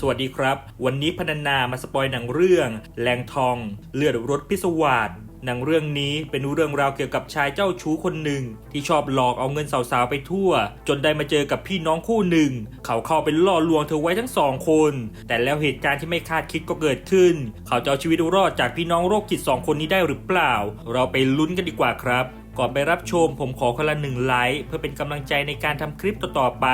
สวัสดีครับ วันนี้พนันนามาสปอยหนังเรื่องแรงทอง เลือดรถพิศวาสหนังเรื่องนี้เป็นเรื่องราวเกี่ยวกับชายเจ้าชู้คนหนึ่ง ที่ชอบหลอกเอาเงินสาวๆไปทั่ว จนได้มาเจอกับพี่น้องคู่หนึ่ง เขาเข้าไปล่อลวงเธอไว้ทั้งสองคน แต่แล้วเหตุการณ์ที่ไม่คาดคิดก็เกิดขึ้น เขาจะเอาชีวิตรอดจากพี่น้องโรคจิตสองคนนี้ได้หรือเปล่า เราไปลุ้นกันดีกว่าครับ ก่อนไปรับชมผมขอคนละหนึ่งไลค์เพื่อเป็นกำลังใจในการทำคลิปต่อๆไป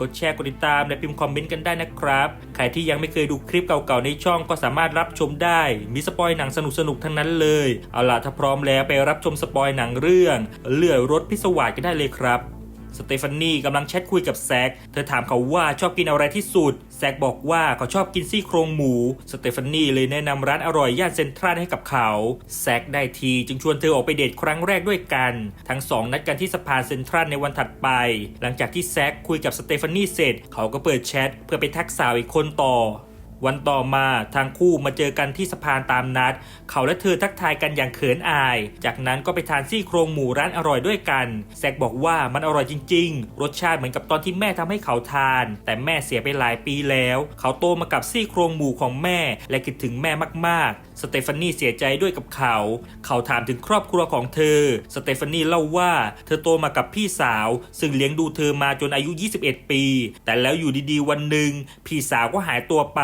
กดแชร์กดติดตามและพิมพ์คอมเมนต์กันได้นะครับ ใครที่ยังไม่เคยดูคลิปเก่าๆในช่องก็สามารถรับชมได้ มีสปอยหนังสนุกๆทั้งนั้นเลย เอาล่ะถ้าพร้อมแล้วไปรับชมสปอยหนังเรื่อง เลื่อยรถพิศวาสกันได้เลยครับ สเตฟานีกำลังแชทคุยกับแซก เธอถามเขาว่าชอบกินอะไรที่สุด แซกบอกว่าเขาชอบกินซี่โครงหมู สเตฟานีเลยแนะนำร้านอร่อยย่านเซ็นทรัลให้กับเขา แซกได้ทีจึงชวนเธอออกไปเดทครั้งแรกด้วยกัน ทั้งสองนัดกันที่สะพานเซ็นทรัลในวันถัดไป หลังจากที่แซกคุยกับสเตฟานีเสร็จ เขาก็เปิดแชทเพื่อไปทักสาวอีกคนต่อ วันต่อมาทางคู่มาเจอกันที่สะพานตามนัด เขาและเธอทักทายกันอย่างเขินอาย จากนั้นก็ไปทานซี่โครงหมูร้านอร่อยด้วยกัน แซกบอกว่ามันอร่อยจริง ๆ รสชาติเหมือนกับตอนที่แม่ทำให้เขาทาน แต่แม่เสียไปหลายปีแล้ว เขาโตมากับซี่โครงหมูของแม่ และคิดถึงแม่มากๆ สเตฟานีเสียใจด้วยกับเขา เขาถามถึงครอบครัวของเธอ สเตฟานีเล่าว่า เธอโตมากับพี่สาว ซึ่งเลี้ยงดูเธอมาจนอายุ 21 ปี แต่แล้วอยู่ดีๆ วันหนึ่งพี่สาวก็หายตัวไป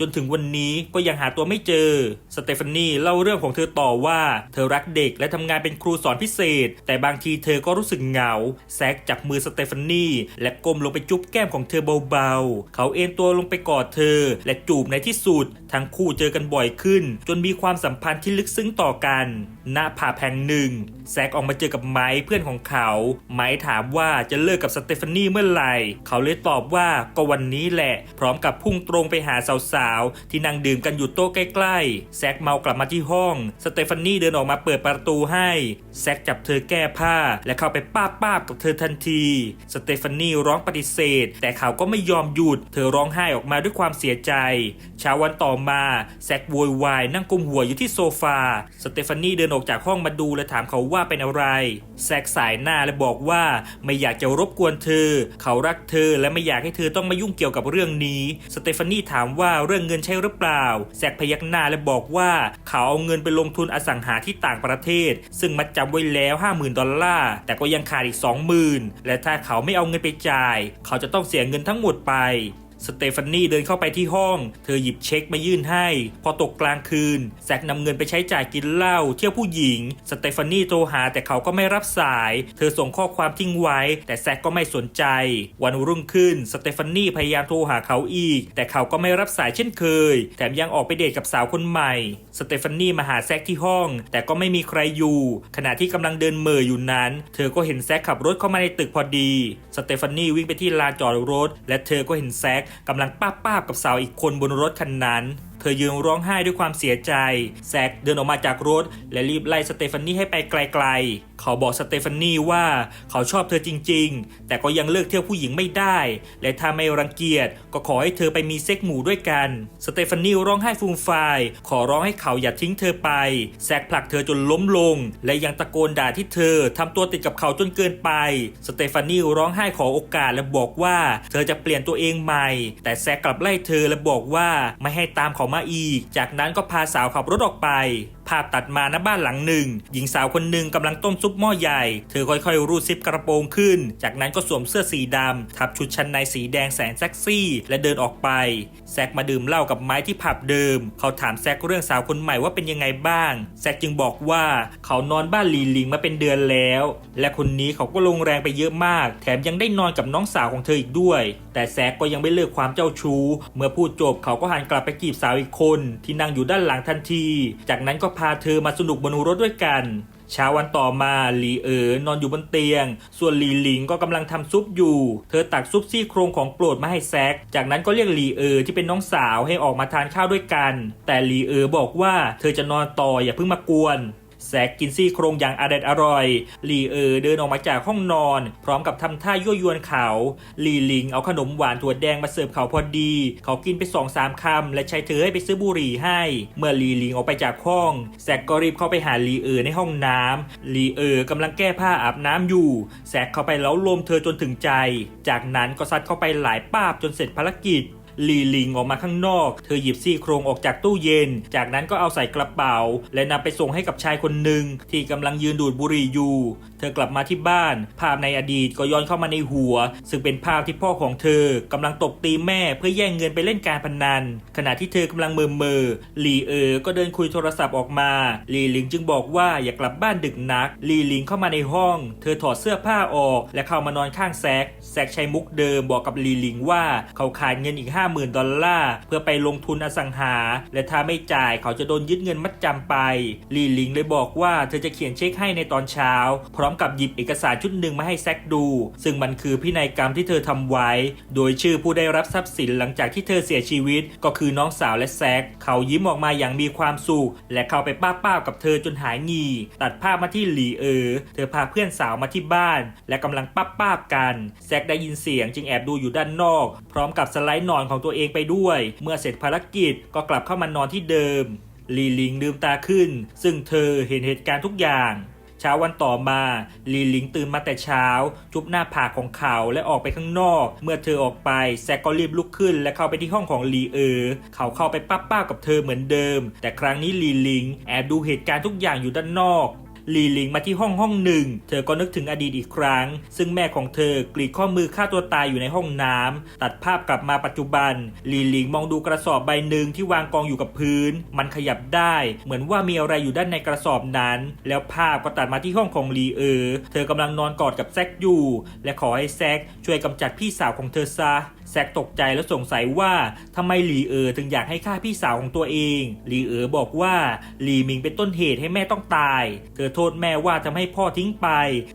จนถึงวันนี้ก็ยังหาตัวไม่เจอ สเตฟานีเล่าเรื่องของเธอต่อว่า เธอรักเด็กและทำงานเป็นครูสอนพิเศษ แต่บางทีเธอก็รู้สึกเหงา แซกจับมือสเตฟานีและก้มลงไปจุ๊บแก้มของเธอเบาๆ เขาเอ็นตัวลงไปกอดเธอ และจูบในที่สุด ทั้งคู่เจอกันบ่อยขึ้น จนมีความสัมพันธ์ที่ลึกซึ้งต่อกัน ณผับแห่งหนึ่งแซกออกมาเจอกับไม้เพื่อนของเขา ไม้ถามว่าจะเลิกกับสเตฟานีเมื่อไหร่ เขาเลยตอบว่าก็วันนี้แหละ พร้อมกับพุ่งตรงไปหาสาวๆ ที่นั่งดื่มกันอยู่โต๊ะใกล้ๆ แซกเมากลับมาที่ห้อง สเตฟานีเดินออกมาเปิดประตูให้ แซกจับเธอแก้ผ้า และเข้าไปป้าบป้าบๆกับเธอทันที สเตฟานีร้องปฏิเสธ แต่เขาก็ไม่ยอมหยุด เธอร้องไห้ออกมาด้วยความเสียใจ เช้าวันต่อมา แซกโวยวายนั่งกุมหัวอยู่ที่โซฟา สเตฟานีเดินออกออกจากห้องมาดูและถามเขาว่าเป็นอะไร แซกสายหน้าและบอกว่าไม่อยากจะรบกวนเธอ เขารักเธอและไม่อยากให้เธอต้องมายุ่งเกี่ยวกับเรื่องนี้ สเตฟานีถามว่าเรื่องเงินใช่หรือเปล่า แซกพยักหน้าและบอกว่าเขาเอาเงินไปลงทุนอสังหาที่ต่างประเทศ ซึ่งมัดจำไว้แล้ว 50,000 ดอลลาร์ แต่ก็ยังขาดอีก 20,000 และถ้าเขาไม่เอาเงินไปจ่าย เขาจะต้องเสียเงินทั้งหมดไป สเตฟานีเดินเข้าไปที่ห้อง เธอหยิบเช็คมายื่นให้ พอตกกลางคืน แซกนำเงินไปใช้จ่ายกินเหล้าเที่ยวผู้หญิง สเตฟานีโทรหาแต่เขาก็ไม่รับสาย เธอส่งข้อความทิ้งไว้ แต่แซกก็ไม่สนใจ วันรุ่งขึ้น สเตฟานีพยายามโทรหาเขาอีก แต่เขาก็ไม่รับสายเช่นเคย แถมยังออกไปเดทกับสาวคนใหม่ สเตฟานีมาหาแซกที่ห้อง แต่ก็ไม่มีใครอยู่ ขณะที่กำลังเดินเหม่ออยู่นั้น เธอก็เห็นแซกขับรถเข้ามาในตึกพอดี สเตฟานีวิ่งไปที่ลานจอดรถ และเธอก็เห็นแซกกำลังป้าป้ากับสาวอีกคนบนรถคันนั้น เธอยืนร้องไห้ด้วยความเสียใจ แซกเดินออกมาจากรถ และรีบไล่สเตฟานี่ให้ไปไกลๆเขาบอกสเตฟานีว่าเขาชอบเธอจริง ๆ แต่ก็ยังเลิกเที่ยวผู้หญิงไม่ได้ และถ้าไม่รังเกียจก็ขอให้เธอไปมีเซ็กหมู่ด้วยกัน สเตฟานีร้องไห้ฟูมฟายขอร้องให้เขาอย่าทิ้งเธอไป แซกผลักเธอจนล้มลง และยังตะโกนด่าที่เธอทำตัวติดกับเขาจนเกินไป สเตฟานีร้องไห้ขอโอกาสและบอกว่าเธอจะเปลี่ยนตัวเองใหม่ แต่แซกกลับไล่เธอและบอกว่าไม่ให้ตามเขามาอีก จากนั้นก็พาสาวขับรถออกไป ภาพตัดมาหน้าบ้านหลังหนึ่ง หญิงสาวคนหนึ่งกำลังต้มซุปหม้อใหญ่ เธอค่อยๆ รูดซิปกระโปรงขึ้น จากนั้นก็สวมเสื้อสีดำทับชุดชั้นในสีแดงแสนเซ็กซี่ และเดินออกไป แซกมาดื่มเหล้ากับไม้ที่ผับเดิม เขาถามแซกเรื่องสาวคนใหม่ว่าเป็นยังไงบ้าง แซกจึงบอกว่าเขานอนบ้านลีลิงมาเป็นเดือนแล้ว และคนนี้เขาก็ลงแรงไปเยอะมาก แถมยังได้นอนกับน้องสาวของเธออีกด้วย แต่แซกก็ยังไม่เลิกความเจ้าชู้ เมื่อพูดจบเขาก็หันกลับไปจีบสาวอีกคน ที่นั่งอยู่ด้านหลังทันที จากนั้นก็พาเธอมาสนุกบนรถด้วยกันเช้าวันต่อมาหลีเอ๋อนอนอยู่บนเตียง ส่วนหลีหลิงก็กำลังทำซุปอยู่ เธอตักซุปซี่โครงของโปรดมาให้แซก จากนั้นก็เรียกหลีเอ๋อที่เป็นน้องสาวให้ออกมาทานข้าวด้วยกัน แต่หลีเอ๋อบอกว่าเธอจะนอนต่ออย่าเพิ่งมากวน แซกกินซี่โครงอย่างอร่อยอร่อยลีเออเดินออกมาจากห้องนอน พร้อมกับทำท่ายั่วยวนเขาลีลิงเอาขนมหวานถั่วแดงมาเสิร์ฟเขาพอดี เขากินไปสองสามคำ และใช้เธอให้ไปซื้อบุหรี่ให้ เมื่อลีลิงออกไปจากห้องแซกก็รีบเข้าไปหาลีเออในห้องน้ำลีเออกำลังแก้ผ้าอาบน้ำอยู่ แซกเข้าไปเล้าลมเธอจนถึงใจ จากนั้นก็ซัดเข้าไปหลายป้าบจนเสร็จภารกิจ ลีลิงออกมาข้างนอก เธอหยิบซี่โครงออกจากตู้เย็น จากนั้นก็เอาใส่กระเป๋า และนำไปส่งให้กับชายคนหนึ่งที่กำลังยืนดูดบุหรี่อยู่เธอกลับมาที่บ้าน ภาพในอดีตก็ย้อนเข้ามาในหัว ซึ่งเป็นภาพที่พ่อของเธอกำลังตบตีแม่เพื่อแย่งเงินไปเล่นการพนัน ขณะที่เธอกำลังเมิมเมอหลีเออก็เดินคุยโทรศัพท์ออกมาหลีหลิงจึงบอกว่าอย่ากลับบ้านดึกนักหลีหลิงเข้ามาในห้อง เธอถอดเสื้อผ้าออก และเข้ามานอนข้างแซกแซกใช้มุกเดิมบอกกับหลีหลิงว่าเขาขาดเงินอีก 50,000 ดอลลาร์เพื่อไปลงทุนอสังหา และถ้าไม่จ่ายเขาจะโดนยึดเงินมัดจำไปหลีหลิงเลยบอกว่าเธอจะเขียนเช็คให้ในตอนเช้าพร้้อมกับหยิบเอกสารชุดหนึ่งมาให้แซกดู ซึ่งมันคือพินัยกรรมที่เธอทำไว้ โดยชื่อผู้ได้รับทรัพย์สินหลังจากที่เธอเสียชีวิต ก็คือน้องสาวและแซกเขายิ้มออกมาอย่างมีความสุขและเข้าไปป้าป้าๆกับเธอจนหายงี ตัดภาพมาที่หลีเออ เธอพาเพื่อนสาวมาที่บ้าน และกำลังป้าป้าบๆกัน แซกได้ยินเสียงจึงแอบดูอยู่ด้านนอก พร้อมกับสไลด์นอนของตัวเองไปด้วย เมื่อเสร็จภารกิจก็กลับเข้ามานอนที่เดิมลีลิงลืมตาขึ้น ซึ่งเธอเห็นเหตุการณ์ทุกอย่าง เช้าวันต่อมา ลีลิงตื่นมาแต่เช้า จุบหน้าผากของเขาและออกไปข้างนอก เมื่อเธอออกไปแซกก็รีบลุกขึ้น และเข้าไปที่ห้องของลีเออ เขาเข้าไปป้าป้ากับเธอเหมือนเดิม แต่ครั้งนี้ลีลิง แอบดูเหตุการณ์ทุกอย่างอยู่ด้านนอก ลีหลิงมาที่ห้องห้องหนึ่ง เธอก็นึกถึงอดีตอีกครั้ง ซึ่งแม่ของเธอกรีดข้อมือฆ่าตัวตายอยู่ในห้องน้ำตัดภาพกลับมาปัจจุบัน ลีหลิงมองดูกระสอบใบหนึ่งที่วางกองอยู่กับพื้น มันขยับได้ เหมือนว่ามีอะไรอยู่ด้านในกระสอบนั้น แล้วภาพก็ตัดมาที่ห้องของลีเออ เธอกำลังนอนกอดกับแซกอยู่ และขอให้แซกช่วยกำจัดพี่สาวของเธอซะแซกตกใจและสงสัยว่าทำไมหลีเออถึงอยากให้ฆ่าพี่สาวของตัวเองหลีเออบอกว่าหลีมิงเป็นต้นเหตุให้แม่ต้องตาย เธอโทษแม่ว่าทำให้พ่อทิ้งไป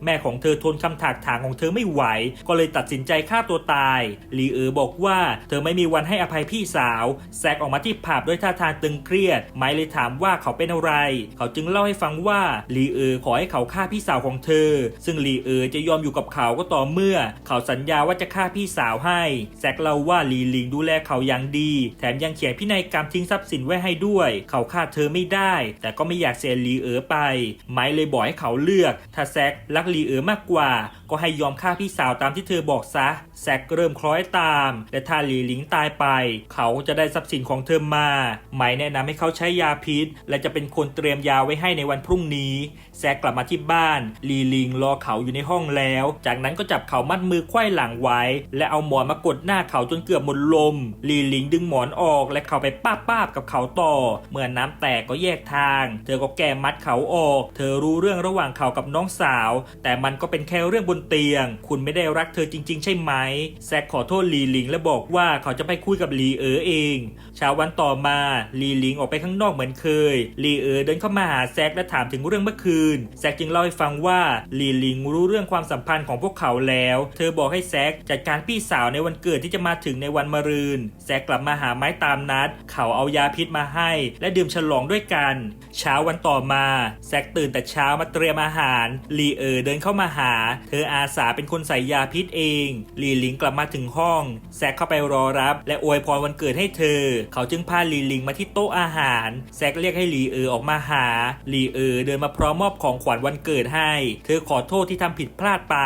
แม่ของเธอทนคำถากถางของเธอไม่ไหว ก็เลยตัดสินใจฆ่าตัวตายหลีเออบอกว่าเธอไม่มีวันให้อภัยพี่สาว แซกออกมาที่ผับด้วยท่าทางตึงเครียด ไมเลยถามว่าเขาเป็นอะไร เขาจึงเล่าให้ฟังว่าหลีเออขอให้เขาฆ่าพี่สาวของเธอ ซึ่งหลีเออจะยอมอยู่กับเขาก็ต่อเมื่อ เขาสัญญาว่าจะฆ่าพี่สาวให้ แซกเล่าว่าหลีหลิงดูแลเขาอย่างดี แถมยังเขียนพินัยกรรมทิ้งทรัพย์สินไว้ให้ด้วย เขาฆ่าเธอไม่ได้ แต่ก็ไม่อยากเสียหลีเออไป ไมเลยบอกให้เขาเลือก ถ้าแซกรักลีเออมากกว่า ก็ให้ยอมฆ่าพี่สาวตามที่เธอบอกซะ แซกเริ่มคล้อยตาม และถ้าหลีหลิงตายไป เขาจะได้ทรัพย์สินของเธอมาไม้แนะนำให้เขาใช้ยาพิษ และจะเป็นคนเตรียมยาไว้ให้ในวันพรุ่งนี้ แซกกลับมาที่บ้านหลีหลิงรอเขาอยู่ในห้องแล้ว จากนั้นก็จับเขามัดมือไขว้หลังไว้ และเอาหมอนมากดหน้าเขาจนเกือบหมดลมหลีหลิงดึงหมอนออก และเขาไปป้าบป้าบกับเขาต่อ เมื่อน้ำแตกก็แยกทาง เธอก็แก้มัดเขาออก เธอรู้เรื่องระหว่างเขากับน้องสาว แต่มันก็เป็นแค่เรื่องบนเตียง คุณไม่ได้รักเธอจริง ๆ ใช่ไหม แซกขอโทษลีลิงและบอกว่าเขาจะไปคุยกับลีเอ๋อเองเช้าวันต่อมาลีลิงออกไปข้างนอกเหมือนเคยลีเอ๋อเดินเข้ามาหาแซกและถามถึงเรื่องเมื่อคืน แซกจึงเล่าให้ฟังว่าลีลิงรู้เรื่องความสัมพันธ์ของพวกเขาแล้ว เธอบอกให้แซกจัดการพี่สาวในวันเกิดที่จะมาถึงในวันมะรืน แซกกลับมาหาไม้ตามนัด เขาเอายาพิษมาให้ และดื่มฉลองด้วยกัน เช้าวันต่อมา แซกตื่นแต่เช้ามาเตรียมอาหารลีเอ๋อเดินเข้ามาหา เธอออาสาเป็นคนใส่ยาพิษเองหลีหลิงกลับมาถึงห้อง แซกเข้าไปรอรับ และอวยพรวันเกิดให้เธอ เขาจึงพาหลีหลิงมาที่โต๊ะอาหาร แซกเรียกให้หลีเอ๋อออกมาหาหลีเอ๋อเดินมาพร้อมมอบของขวัญวันเกิดให้ เธอขอโทษที่ทำผิดพลาดไป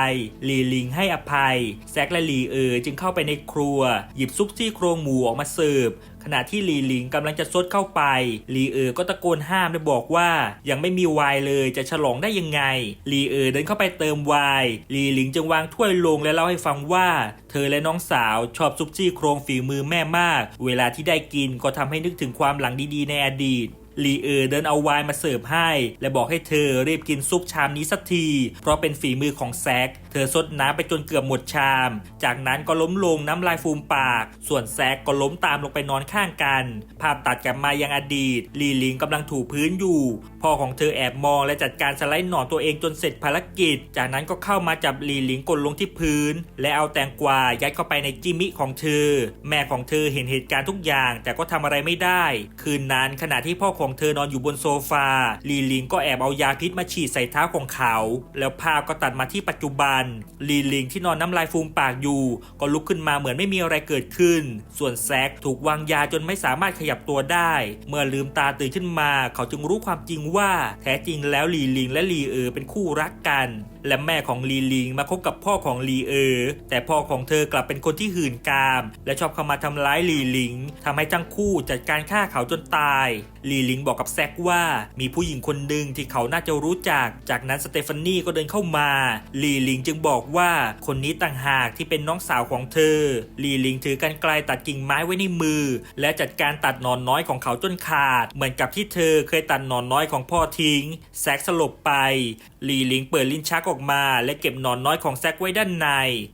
หลีหลิงให้อภัย แซกและหลีเอ๋อจึงเข้าไปในครัว หยิบซุปซี่โครงหมูออกมาเสิร์ฟ ขณะที่หลีหลิงกำลังจะซดเข้าไปหลีเออก็ตะโกนห้ามและบอกว่า ยังไม่มีไวน์เลยจะฉลองได้ยังไงหลีเออเดินเข้าไปเติมไวน์หลีหลิงจึงวางถ้วยลงและเล่าให้ฟังว่า เธอและน้องสาวชอบซุปจี้โครงฝีมือแม่มาก เวลาที่ได้กินก็ทำให้นึกถึงความหลังดีๆในอดีตลีเออเดินเอาไวน์มาเสิร์ฟให้ และบอกให้เธอรีบกินซุปชามนี้สักที เพราะเป็นฝีมือของแซก ธอซดน้ำไปจนเกือบหมดชาม จากนั้นก็ล้มลงน้ำลายฟูมปาก ส่วนแซกก็ล้มตามลงไปนอนข้างกัน ภาพตัดกลับมายังอดีต ลีลิงกำลังถูพื้นอยู่ พ่อของเธอแอบมองและจัดการสไลด์หนอนตัวเองจนเสร็จภารกิจ จากนั้นก็เข้ามาจับลีลิงกดลงที่พื้น และเอาแตงกวายัดเข้าไปในจิมิของเธอ แม่ของเธอเห็นเหตุการณ์ทุกอย่าง แต่ก็ทำอะไรไม่ได้ คืนนั้นขณะที่พ่อของเธอนอนอยู่บนโซฟา ลีลิงก็แอบเอายาพิษมาฉีดใส่เท้าของเขา แล้วภาพก็ตัดมาที่ปัจจุบันลีลิงที่นอนน้ำลายฟูมปากอยู่ ก็ลุกขึ้นมาเหมือนไม่มีอะไรเกิดขึ้น ส่วนแซกถูกวางยาจนไม่สามารถขยับตัวได้ เมื่อลืมตาตื่นขึ้นมา เขาจึงรู้ความจริงว่า แท้จริงแล้วลีลิงและลีเออเป็นคู่รักกัน และแม่ของลีลิงมาคบกับพ่อของลีเออ แต่พ่อของเธอกลับเป็นคนที่หื่นกาม และชอบเข้ามาทำร้ายลีลิงทำให้ทั้งคู่จัดการฆ่าเขาจนตายลีลิงบอกกับแซกว่ามีผู้หญิงคนหนึ่งที่เขาน่าจะรู้จัก จากนั้นสเตฟานีก็เดินเข้ามาลีลิงจึงบอกว่าคนนี้ต่างหากที่เป็นน้องสาวของเธอลีลิงถือกันไกลตัดกิ่งไม้ไว้ในมือ และจัดการตัดหนอนน้อยของเขาจนขาด เหมือนกับที่เธอเคยตัดหนอนน้อยของพ่อทิ้ง แซกสลบไปลีลิงเปิดลิ้นชักออกมา และเก็บหนอนน้อยของแซกไว้ด้านใน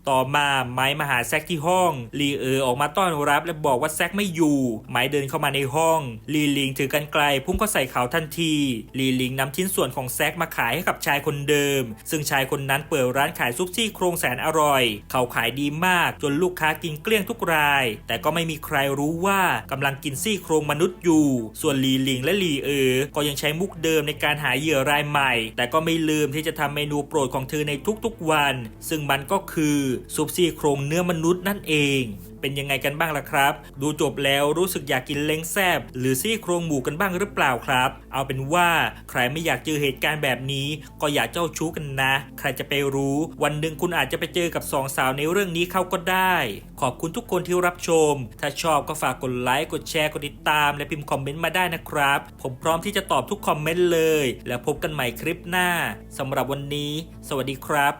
ต่อมาไม้มาหาแซกที่ห้องลีเออออกมาต้อนรับและบอกว่าแซกไม่อยู่ ไม้เดินเข้ามาในห้อง ลีลิงถือกันไกลพุ่งเข้าใส่เขาทันที ลีลิงนำชิ้นส่วนของแซกมาขายให้กับชายคนเดิม ซึ่งชายคนนั้นเปิดร้านขายซุปซี่โครงแสนอร่อย เขาขายดีมากจนลูกค้ากินเกลี้ยงทุกราย แต่ก็ไม่มีใครรู้ว่ากำลังกินซี่โครงมนุษย์อยู่ ส่วนลีลิงและลีเออก็ยังใช้มุกเดิมในการหาเหยื่อรายใหม่ แต่ก็ไม่ลืมที่จะทำเมนูโปรดของเธอในทุกๆวัน ซึ่งมันก็คือซุปซี่โครงเนื้อมนุษย์นั่นเอง เป็นยังไงกันบ้างล่ะครับ ดูจบแล้วรู้สึกอยากกินเล้งแซบหรือซี่โครงหมูกันบ้างหรือเปล่าครับ เอาเป็นว่าใครไม่อยากเจอเหตุการณ์แบบนี้ ก็อย่าเจ้าชู้กันนะ ใครจะไปรู้ วันหนึ่งคุณอาจจะไปเจอกับสองสาวในเรื่องนี้เข้าก็ได้ ขอบคุณทุกคนที่รับชม ถ้าชอบก็ฝากกดไลค์กดแชร์กดติดตาม และพิมพ์คอมเมนต์มาได้นะครับ ผมพร้อมที่จะตอบทุกคอมเมนต์เลย แล้วพบกันใหม่คลิปหน้าสำหรับวันนี้ สวัสดีครับ